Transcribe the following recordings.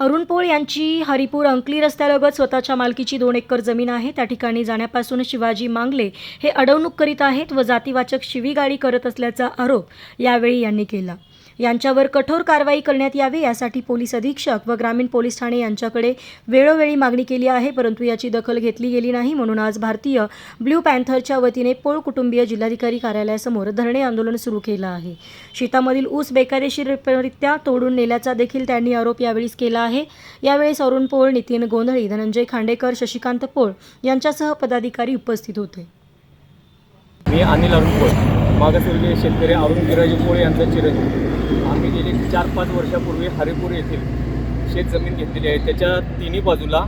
अरुण पोळ यांची हरिपूर अंकली रस्त्यालगत स्वतःच्या मालकीची दोन एकर जमीन आहे. त्या ठिकाणी जाण्यापासून शिवाजी मांगले हे अडवणूक करीत आहेत व जातीवाचक शिवीगाळी करत असल्याचा आरोप यावेळी यांनी केला. यांच्यावर कठोर कारवाई करण्यात यावी यासाठी पोलीस अधीक्षक व ग्रामीण पोलीस ठाणे यांच्याकडे वेळोवेळी मागणी केली आहे परंतु याची दखल घेतली गेली नाही. म्हणून आज भारतीय ब्ल्यू पॅन्थरच्या वतीने पोळ कुटुंबीय जिल्हाधिकारी कार्यालयासमोर धरणे आंदोलन सुरू केलं आहे. शेतामधील ऊस बेकायदेशीररित्या तोडून नेल्याचा देखील त्यांनी आरोप यावेळीच केला आहे. यावेळी अरुण पोळ नितीन गोंधळी धनंजय खांडेकर शशिकांत पोळ यांच्यासह पदाधिकारी उपस्थित होते. मी अनिल अरुण पोळ मागासवर्गीय शेतकरी अरुण गिराजी पोळ यांचा चिरंजीव. आम्ही गेली चार पाच वर्षापूर्वी हरिपूर येथील शेत जमीन घेतलेली आहे. त्याच्या तिन्ही बाजूला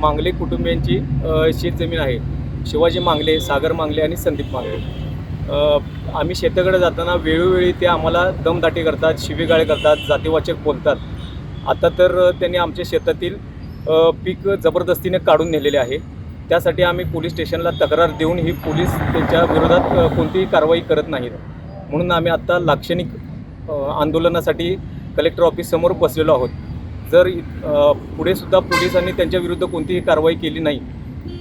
मांगले कुटुंबियांची शेतजमीन आहे. शिवाजी मांगले सागर मांगले आणि संदीप मांगले. आम्ही शेताकडे जाताना वेळोवेळी ते आम्हाला दमदाटी करतात शिवीगाळे करतात जातीवाचक बोलतात. आता तर त्यांनी आमच्या शेतातील पीक जबरदस्तीने काढून नेलेले आहे. त्यासाठी आम्ही पोलीस स्टेशनला तक्रार देऊन ही पोलीस त्यांच्या विरोधात कोणतीही कारवाई करत नाहीत. म्हणून आम्ही आत्ता लाक्षणिक आंदोलनासाठी कलेक्टर ऑफिससमोर बसलेलो आहोत. जर पुढेसुद्धा पोलिसांनी त्यांच्या विरुद्ध कोणतीही कारवाई केली नाही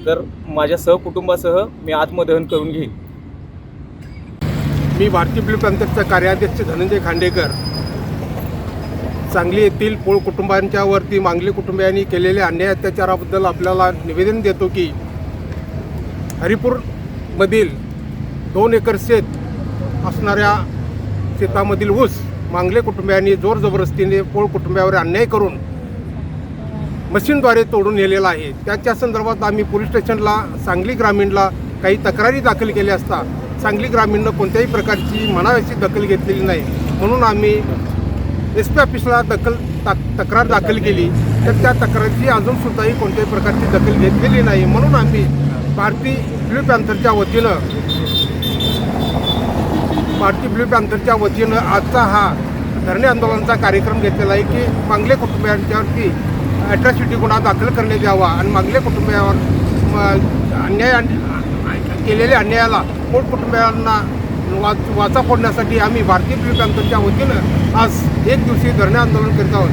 तर माझ्या सहकुटुंबासह मी आत्मदहन करून घेईन. मी भारतीय ब्ल्यू पॅन्थरचा कार्याध्यक्ष धनंजय खांडेकर. सांगली येथील पोळ कुटुंबांच्या वरती मांगली कुटुंबियांनी केलेल्या अन्याय अत्याचाराबद्दल आपल्याला निवेदन देतो की हरिपूरमधील दोन एकर शेत असणाऱ्या शेतामधील ऊस मांगले कुटुंबियांनी जोर जबरदस्तीने पोळ कुटुंबियावर अन्याय करून मशीनद्वारे तोडून नेलेला आहे. त्याच्या संदर्भात आम्ही पोलीस स्टेशनला सांगली ग्रामीणला काही तक्रारी दाखल केल्या असता सांगली ग्रामीणनं कोणत्याही प्रकारची मनाव्याची दखल घेतलेली नाही. म्हणून आम्ही एस पी ऑफिसला दखल ता तक्रार दाखल केली. तर त्या तक्रारीची अजूनसुद्धाही कोणत्याही प्रकारची दखल घेतलेली नाही. म्हणून आम्ही भारतीय ब्ल्यू पॅन्थरच्या वतीनं भारतीय ब्ल्यू पॅन्थरच्या वतीनं आजचा हा धरणे आंदोलनाचा कार्यक्रम घेतलेला आहे की मांगले कुटुंबियांच्यावरती अॅट्रॉसिटी गुन्हा दाखल करण्यात यावा आणि मांगले कुटुंबियावर म, अन्याय केलेल्या अन्यायाला पोट कुटुंबियांना वाच वाचा फोडण्यासाठी आम्ही भारतीय ब्ल्यू पॅन्थरच्या वतीनं आज एक दिवशी धरणे आंदोलन करीत आहोत.